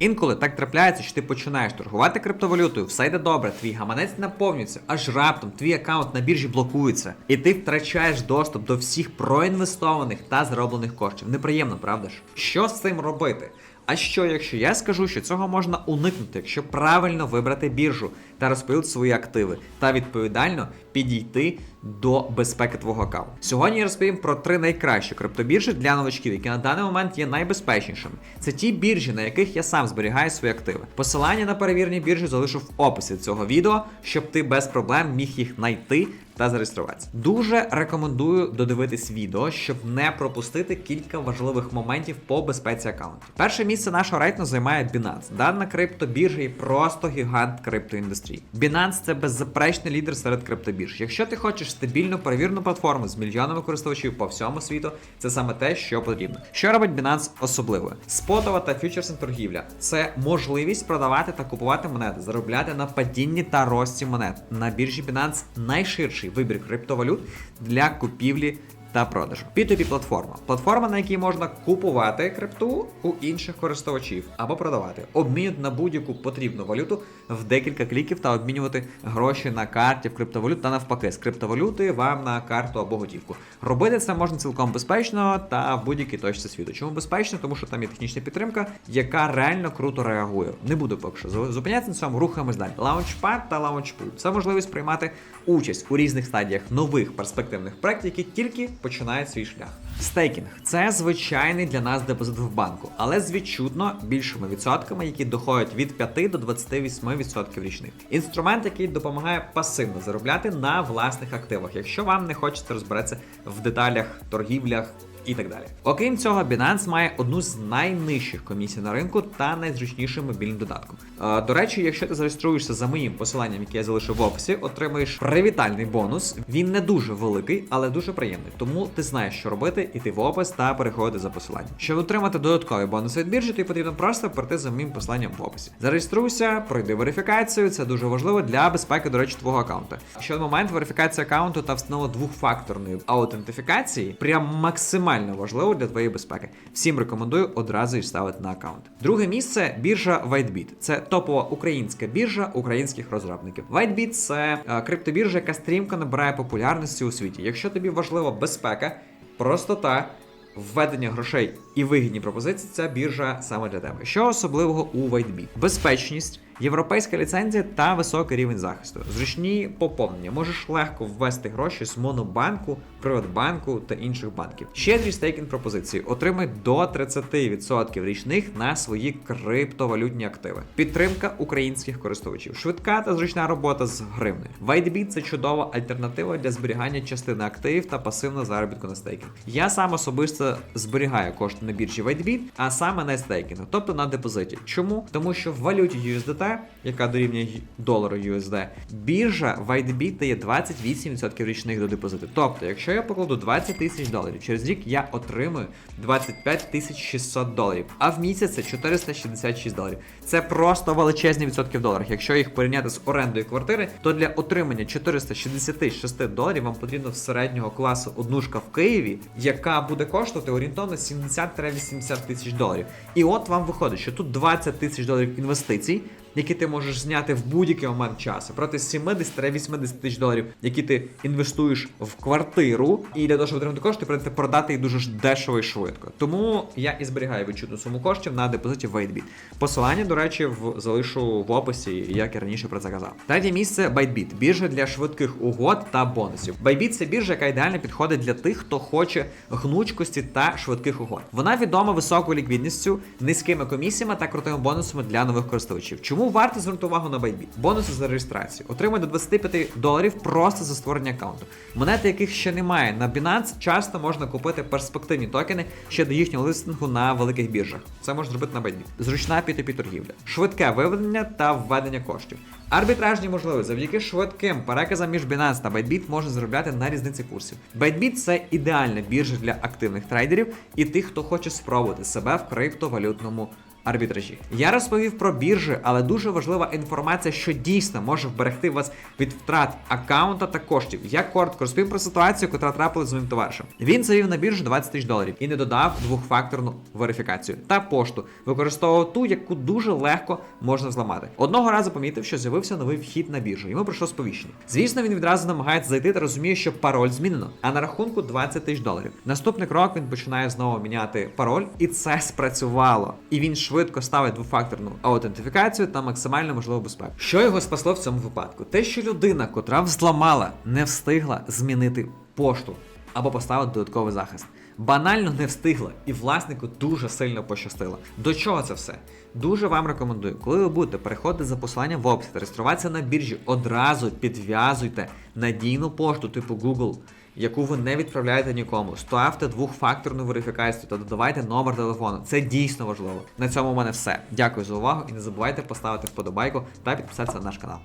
Інколи так трапляється, що ти починаєш торгувати криптовалютою, все йде добре, твій гаманець наповнюється, аж раптом твій аккаунт на біржі блокується, і ти втрачаєш доступ до всіх проінвестованих та зароблених коштів. Неприємно, правда ж? Що з цим робити? А що, якщо я скажу, що цього можна уникнути, якщо правильно вибрати біржу та розподілити свої активи, та відповідально підійти до безпеки твого аккаунту? Сьогодні я розповім про три найкращі криптобіржі для новачків, які на даний момент є найбезпечнішими. Це ті біржі, на яких я сам зберігаю свої активи. Посилання на перевірені біржі залишу в описі цього відео, щоб ти без проблем міг їх знайти та зареєструватися. Дуже рекомендую додивитись відео, щоб не пропустити кілька важливих моментів по безпеці аккаунту. Перше місце нашого рейтингу займає Binance. Дана криптобіржа є просто гігант криптоіндустрії. Binance це беззаперечний лідер серед криптобірж. Якщо ти хочеш стабільну перевірену платформу з мільйонами користувачів по всьому світу, це саме те, що потрібно. Що робить Binance особливою? Спотова та фьючерсна торгівля це можливість продавати та купувати монети, заробляти на падінні та рості монет. На біржі Binance найширший вибір криптовалют для купівлі та продажу. P2P платформа. Платформа, на якій можна купувати крипту у інших користувачів або продавати, обмінювати на будь-яку потрібну валюту в декілька кліків та обмінювати гроші на карті в криптовалют та навпаки з криптовалюти вам на карту або готівку. Робити це можна цілком безпечно та в будь-якій точці світу. Чому безпечно? Тому що там є технічна підтримка, яка реально круто реагує. Не буду поки що зупинятися на цьому, рухаємось далі. Launchpad та Launchpool – це можливість приймати участь у різних стадіях нових перспективних проєктів, які тільки починають свій шлях. Стейкінг це звичайний для нас депозит в банку, але з відчутно більшими відсотками, які доходять від 5 до 28% річних. Інструмент, який допомагає пасивно заробляти на власних активах, якщо вам не хочеться розбиратися в деталях, торгівлях. І так далі. Окрім цього, Binance має одну з найнижчих комісій на ринку та найзручніший мобільний додаток. Е, До речі, якщо ти зареєструєшся за моїм посиланням, яке я залишив в описі, отримаєш привітальний бонус. Він не дуже великий, але дуже приємний. Тому ти знаєш, що робити, іти в опис та переходити за посиланням. Щоб отримати додаткові бонуси від біржі, тобі потрібно просто перейти за моїм посиланням в описі. Зареєструйся, пройди верифікацію. Це дуже важливо для безпеки, до речі, твого аккаунту. Що момент верифікації аккаунту та встановлення двохфакторної аутентифікації прям максимально важливо для твоєї безпеки. Всім рекомендую одразу їх ставити на аккаунт. Друге місце біржа WhiteBit. Це топова українська біржа українських розробників. WhiteBit – це е, криптобіржа, яка стрімко набирає популярності у світі. Якщо тобі важлива безпека, простота. Введення грошей і вигідні пропозиції ця біржа саме для тебе. Що особливого у WhiteBit? Безпечність, європейська ліцензія та високий рівень захисту. Зручні поповнення. Можеш легко ввести гроші з монобанку, Приватбанку та інших банків. Щедрі стейкінг пропозиції. Отримай до 30% річних на свої криптовалютні активи. Підтримка українських користувачів. Швидка та зручна робота з гривнею. WhiteBit – це чудова альтернатива для зберігання частини активів та пасивного заробітку на стейкінг. Я сам особисто зберігаю кошти на біржі WhiteBit, а саме на стейкінгу, тобто на депозиті. Чому? Тому що в валюті USDT, яка дорівнює долару USD, біржа WhiteBit дає 28% річних до депозиту. Тобто, якщо я покладу 20 тисяч доларів, через рік я отримую 25 тисяч 600 доларів, а в місяць це 466 доларів. Це просто величезні відсотки в доларах. Якщо їх порівняти з орендою квартири, то для отримання 466 доларів вам потрібно в середнього класу однушка в Києві, яка буде коштувати орієнтовно 70-80 тисяч доларів. І от вам виходить, що тут 20 тисяч доларів інвестицій. Які ти можеш зняти в будь-який момент часу проти 70-80 тисяч доларів, які ти інвестуєш в квартиру, і для того, щоб отримати кошти, прийдеться продати їх дуже дешево і швидко. Тому я і зберігаю відчутну суму коштів на депозиті в. Посилання, до речі, в залишу в описі, як і раніше про це казав. Третє місце ByteBit – біржа для швидких угод та бонусів. ByteBit – це біржа, яка ідеально підходить для тих, хто хоче гнучкості та швидких угод. Вона відома високою ліквідністю, низькими комісіями та крутими бонусами для нових користувачів. Чому варто звернути увагу на Bybit? Бонуси за реєстрацію. Отримай до 25 доларів просто за створення аккаунту. Монети, яких ще немає на Binance, часто можна купити перспективні токени ще до їхнього листингу на великих біржах. Це можна зробити на Bybit. Зручна P2P торгівля, швидке виведення та введення коштів. Арбітражні можливості завдяки швидким переказам між Binance та Bybit можна заробляти на різниці курсів. Bybit – це ідеальна біржа для активних трейдерів і тих, хто хоче спробувати себе в криптовалютному арбітражі. Я розповів про біржі, але дуже важлива інформація, що дійсно може вберегти вас від втрат аккаунта та коштів. Я коротко розповім про ситуацію, яка трапилась з моїм товаришем. Він завів на біржу 20 тисяч доларів і не додав двохфакторну верифікацію та пошту. Використовував ту, яку дуже легко можна зламати. Одного разу помітив, що з'явився новий вхід на біржу. Йому прийшло сповіщення. Звісно, він відразу намагається зайти та розуміє, що пароль змінено. А на рахунку 20 тисяч доларів. Наступний крок він починає знову міняти пароль, і це спрацювало. І він швидко ставить двофакторну аутентифікацію та максимально можливу безпеку. Що його спасло в цьому випадку? Те, що людина, котра взламала, не встигла змінити пошту або поставити додатковий захист. Банально не встигла, і власнику дуже сильно пощастило. До чого це все? Дуже вам рекомендую, коли ви будете переходити за посиланням в описі реєструватися на біржі, одразу підв'язуйте надійну пошту типу Google, яку ви не відправляєте нікому. Ставте двохфакторну верифікацію та додавайте номер телефону. Це дійсно важливо. На цьому у мене все. Дякую за увагу і не забувайте поставити вподобайку та підписатися на наш канал.